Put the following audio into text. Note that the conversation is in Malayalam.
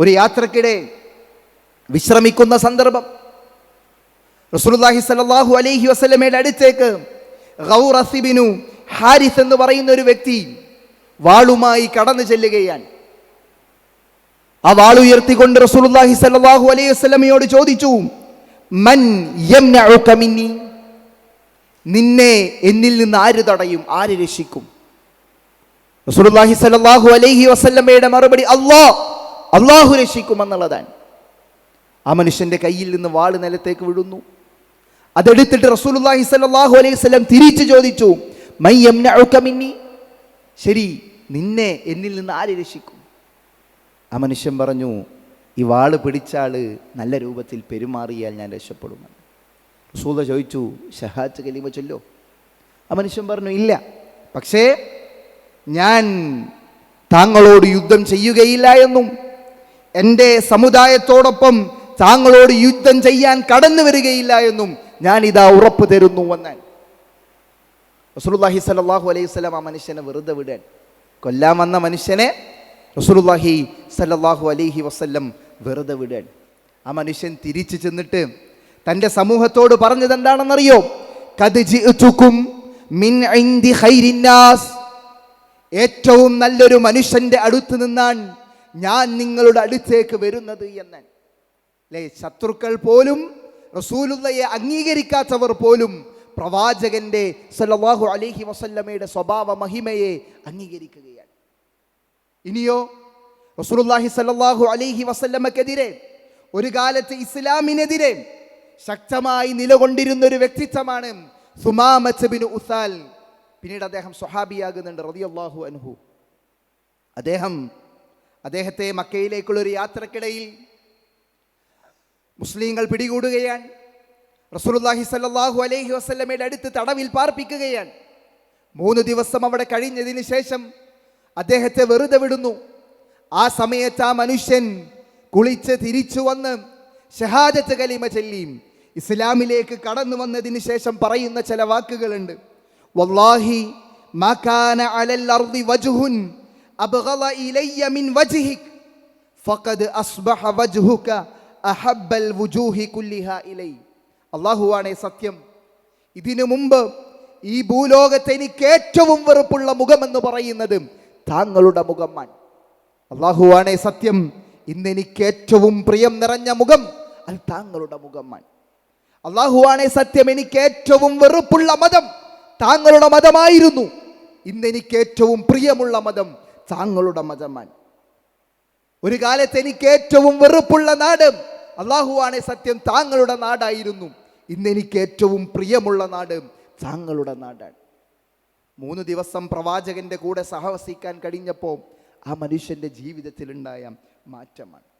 ഒരു യാത്രക്കിടെ വിശ്രമിക്കുന്ന സന്ദർഭം. റസൂലുള്ളാഹി സലാഹു അലൈഹി വസ്ലമയുടെ അടുത്തേക്ക് ഗൗറസിബിനു ഹാരിസ് എന്ന് പറയുന്ന ഒരു വ്യക്തി വാളുമായി കടന്നു ചെല്ലുകയാണ്. ആ വാൾ ഉയർത്തിക്കൊണ്ട് റസൂലുള്ളാഹി സ്വല്ലല്ലാഹു അലൈഹി വസ്ലമയോട് ചോദിച്ചു മൻ മിന്നി? നിന്നെ എന്നിൽ നിന്ന് ആര് തടയും? ആര് രക്ഷിക്കും? റസൂലുള്ളാഹി സലാഹു അലൈഹി വസല്ലമയുടെ മറുപടി അല്ലാ അള്ളാഹു രക്ഷിക്കുമെന്നുള്ളതാണ്. ആ മനുഷ്യന്റെ കയ്യിൽ നിന്ന് വാൾ നിലത്തേക്ക് വിടുന്നു അതെടുത്തിട്ട് റസൂലുള്ളാഹി സ്വല്ലല്ലാഹു അലൈഹി സ്വലം തിരിച്ചു ചോദിച്ചു മൈ മിന്നി? ശരി നിന്നെ എന്നിൽ നിന്ന് ആര് രക്ഷിക്കും? ആ മനുഷ്യൻ പറഞ്ഞു ഈ വാൾ പിടിച്ചാൾ നല്ല രൂപത്തിൽ പെരുമാറിയാൽ ഞാൻ രക്ഷപ്പെടുമെന്ന്. റസൂല ചോദിച്ചു ഷഹാത്ത് കലീമ ചൊല്ലോ. ആ മനുഷ്യൻ പറഞ്ഞു ഇല്ല പക്ഷേ ഞാൻ താങ്കളോട് യുദ്ധം ചെയ്യുകയില്ല എന്നും എന്റെ സമുദായത്തോടൊപ്പം താങ്കളോട് യുദ്ധം ചെയ്യാൻ കടന്നു വരികയില്ല എന്നും ഞാൻ ഇതാ ഉറപ്പ് തരുന്നു എന്നാൻ റസൂലുള്ളാഹി സല്ലാഹു അലൈഹി വസല്ലം ആ മനുഷ്യനെ വെറുതെ വിടാൻ. കൊല്ലാൻ വന്ന മനുഷ്യനെ റസൂലുള്ളാഹി സല്ലാഹു അലൈഹി വസ്ല്ലം വെറുതെ വിടാൻ. ആ മനുഷ്യൻ തിരിച്ചു ചെന്നിട്ട് തന്റെ സമൂഹത്തോട് പറഞ്ഞത് എന്താണെന്നറിയോ ഏറ്റവും നല്ലൊരു മനുഷ്യന്റെ അടുത്ത് നിന്നാണ് ഞാൻ നിങ്ങളുടെ അടുത്തേക്ക് വരുന്നത് എന്ന്. അല്ലേ ശത്രുക്കൾ പോലും റസൂലുള്ളയെ അംഗീകരിക്കാത്തവർ പോലും പ്രവാചകന്റെ സല്ലല്ലാഹു അലൈഹി വസല്ലമയുടെ സ്വഭാവ മഹിമയെ അംഗീകരിക്കുകയാണ്. ഇനിയോ റസൂലുള്ളാഹി സല്ലല്ലാഹു അലൈഹി വസല്ലമക്കെതിരെ ഒരു കാലത്ത് ഇസ്ലാമിനെതിരെ ശക്തമായി നിലകൊണ്ടിരുന്ന ഒരു വ്യക്തിത്വമാണ് സുമാമത്ത് ബിൻ ഉസാൽ. പിന്നീട് അദ്ദേഹം സ്വഹാബിയാകുന്നുണ്ട് റളിയല്ലാഹു അൻഹു. അദ്ദേഹം അദ്ദേഹത്തെ മക്കയിലേക്കുള്ള ഒരു യാത്രക്കിടയിൽ മുസ്ലിങ്ങൾ പിടികൂടുകയാണ്. റസൂലുള്ളാഹി സല്ലാഹു അലൈഹി വസല്ലമയുടെ അടുത്ത് തടവിൽ പാർപ്പിക്കുകയാണ്. മൂന്ന് ദിവസം അവിടെ കഴിഞ്ഞതിന് ശേഷം അദ്ദേഹത്തെ വെറുതെ വിടുന്നു. ആ സമയത്ത് ആ മനുഷ്യൻ കുളിച്ച് തിരിച്ചു വന്ന് ഷഹാദത്ത് കലിമ ചൊല്ലിയും ഇസ്ലാമിലേക്ക് കടന്നു വന്നതിന് ശേഷം പറയുന്ന ചില വാക്കുകളുണ്ട്. വല്ലാഹി മാ കാന അലൽ അർദി വജ്ഹുൻ അബ്ഗള ഇലയ്യ മിൻ വജ്ഹിക് ഫഖദ് അസ്ബഹ വജ്ഹുക അഹബ്ബൽ വുജൂഹി കുല്ലിഹാ ഇലൈ അള്ളാഹുവാണേ സത്യം. ഇതിനു മുമ്പ് ഈ ഭൂലോകത്ത് എനിക്ക് ഏറ്റവും വെറുപ്പുള്ള മുഖമെന്ന് പറയുന്നത് താങ്കളുടെ മുഖമാണ്. അള്ളാഹുവാണേ സത്യം. ഇന്ന് എനിക്ക് ഏറ്റവും പ്രിയം നിറഞ്ഞ മുഖം അത് താങ്കളുടെ മുഖമാണ്. അള്ളാഹുവാണേ സത്യം. എനിക്ക് ഏറ്റവും വെറുപ്പുള്ള മതം താങ്കളുടെ മതമായിരുന്നു. ഇന്ന് എനിക്ക് ഏറ്റവും പ്രിയമുള്ള മതം താങ്കളുടെ മതമാണ് ഒരു കാലത്ത് എനിക്ക് ഏറ്റവും വെറുപ്പുള്ള നാട് അള്ളാഹുവാണെ സത്യം താങ്കളുടെ നാടായിരുന്നു. ഇന്ന് എനിക്ക് ഏറ്റവും പ്രിയമുള്ള നാട് താങ്കളുടെ നാടാണ്. മൂന്ന് ദിവസം പ്രവാചകന്റെ കൂടെ സഹവസിക്കാൻ കഴിഞ്ഞപ്പോൾ ആ മനുഷ്യന്റെ ജീവിതത്തിലുണ്ടായ മാറ്റമാണ്.